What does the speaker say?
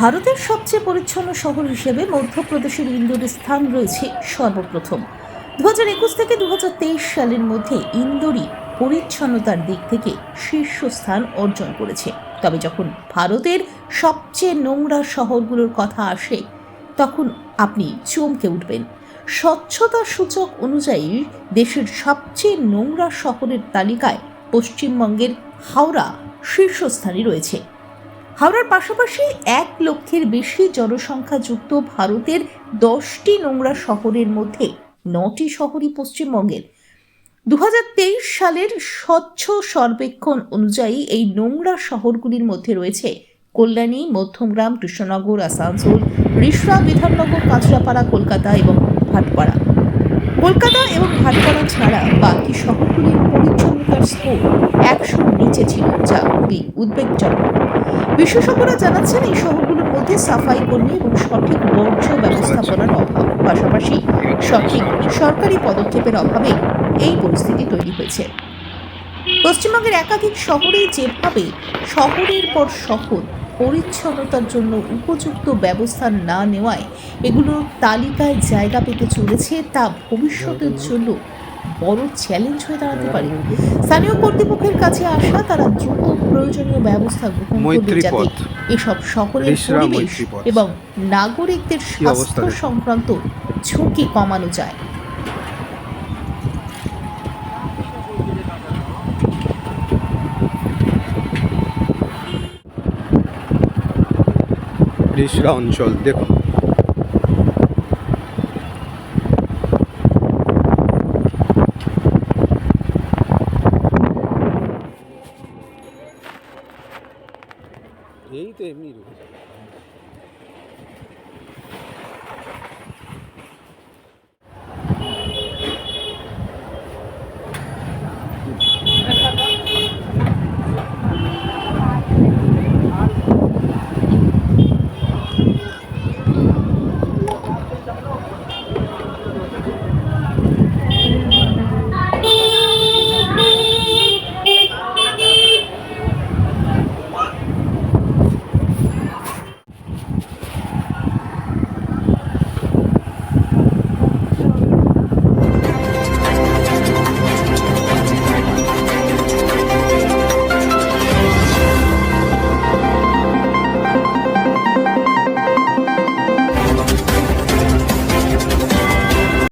ভারতের সবচেয়ে পরিচ্ছন্ন শহর হিসেবে মধ্যপ্রদেশের ইন্দোরের স্থান রয়েছে সর্বপ্রথম। দু হাজার একুশ থেকে দু হাজার তেইশ সালের মধ্যে ইন্দোরই পরিচ্ছন্নতার দিক থেকে শীর্ষস্থান অর্জন করেছে। তবে যখন ভারতের সবচেয়ে নোংরা শহরগুলোর কথা আসে, তখন আপনি চমকে উঠবেন। স্বচ্ছতা সূচক অনুযায়ী দেশের সবচেয়ে নোংরা শহরের তালিকায় পশ্চিমবঙ্গের হাওড়া শীর্ষস্থানে রয়েছে। হাওড়ার পাশাপাশি এক লক্ষের বেশি জনসংখ্যাযুক্ত ভারতের দশটি নোংরা শহরের মধ্যে নটি শহরই পশ্চিমবঙ্গের। দু হাজার তেইশ সালের স্বচ্ছ সর্বেক্ষণ অনুযায়ী এই নোংরা শহরগুলির মধ্যে রয়েছে কল্যাণী, মধ্যমগ্রাম, কৃষ্ণনগর, আসানসোল রিষড়া বিধাননগর, কাঁচরাপাড়া, কলকাতা এবং ভাটপাড়া। কলকাতা এবং ভাটপাড়া ছাড়া বাকি শহরগুলির পরিচ্ছন্নতার স্কোর একশোর নিচে ছিল, যা খুবই উদ্বেগজনক। বিশেষজ্ঞরা জানাচ্ছেন, এই শহরগুলোর মধ্যে সাফাই কর্মী এবং সঠিক বর্জ্য ব্যবস্থাপনার অভাব। পাশাপাশি সঠিক সরকারি পদক্ষেপের অভাবে এই পরিস্থিতি তৈরি হয়েছে। পশ্চিমবঙ্গের একাধিক শহরে যেভাবে শহরের পর শহর পরিচ্ছন্নতার জন্য উপযুক্ত ব্যবস্থা না নেওয়ায় এগুলোর তালিকায় জায়গা পেতে চলেছে তা ভবিষ্যতের জন্য বড় চ্যালেঞ্জ হয়ে দাঁড়াতে পারে। স্থানীয় কর্তৃপক্ষের কাছে আসা তারা দ্রুত প্রয়োজনীয় ব্যবস্থা গ্রহণ করবে যাতে এসব শহরের পরিবেশ এবং নাগরিকদের স্বাস্থ্য সংক্রান্ত ঝুঁকি কমানো যায়। রিসরা অঞ্চল দেখুন। এই তো এমনি রয়েছে।